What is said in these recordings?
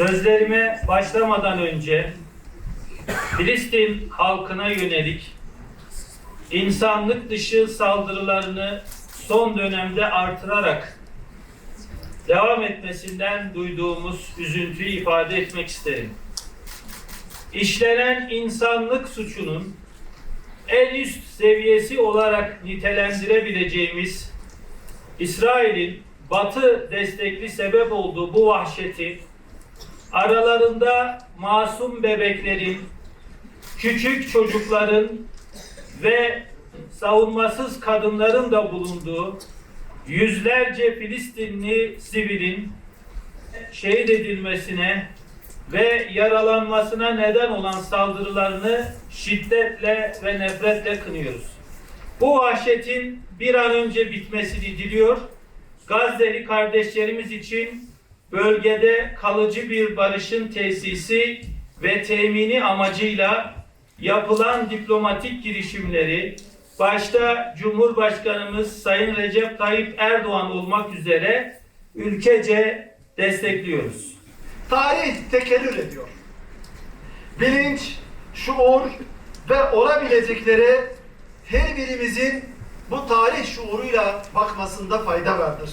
Sözlerime başlamadan önce Filistin halkına yönelik insanlık dışı saldırılarını son dönemde artırarak devam etmesinden duyduğumuz üzüntüyü ifade etmek isterim. İşlenen insanlık suçunun en üst seviyesi olarak nitelendirebileceğimiz İsrail'in Batı destekli sebep olduğu bu vahşeti aralarında masum bebeklerin, küçük çocukların ve savunmasız kadınların da bulunduğu yüzlerce Filistinli sivilin şehit edilmesine ve yaralanmasına neden olan saldırılarını şiddetle ve nefretle kınıyoruz. Bu vahşetin bir an önce bitmesini diliyor. Gazze'li kardeşlerimiz için bölgede kalıcı bir barışın tesisi ve temini amacıyla yapılan diplomatik girişimleri başta Cumhurbaşkanımız Sayın Recep Tayyip Erdoğan olmak üzere ülkece destekliyoruz. Tarih tekerrür ediyor. Bilinç, şuur ve olabileceklere her birimizin bu tarih şuuruyla bakmasında fayda vardır.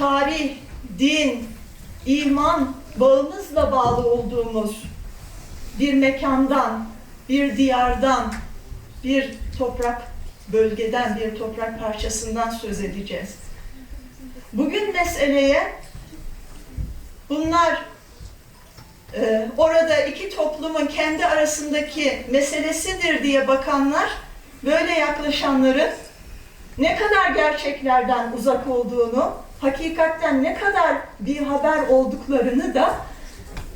Tarih, din, iman bağımızla bağlı olduğumuz bir mekandan, bir diyardan, bir toprak bölgeden, bir toprak parçasından söz edeceğiz. Bugün meseleye bunlar e, orada iki toplumun kendi arasındaki meselesidir diye bakanlar, böyle yaklaşanların ne kadar gerçeklerden uzak olduğunu, hakikatten ne kadar bir haber olduklarını da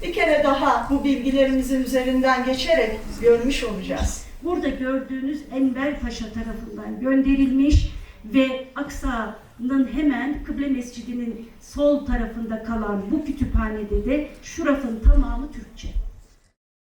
bir kere daha bu bilgilerimizin üzerinden geçerek görmüş olacağız. Burada gördüğünüz Enver Paşa tarafından gönderilmiş ve Aksa'nın hemen Kıble Mescidi'nin sol tarafında kalan bu kütüphanede de şu rafın tamamı Türkçe.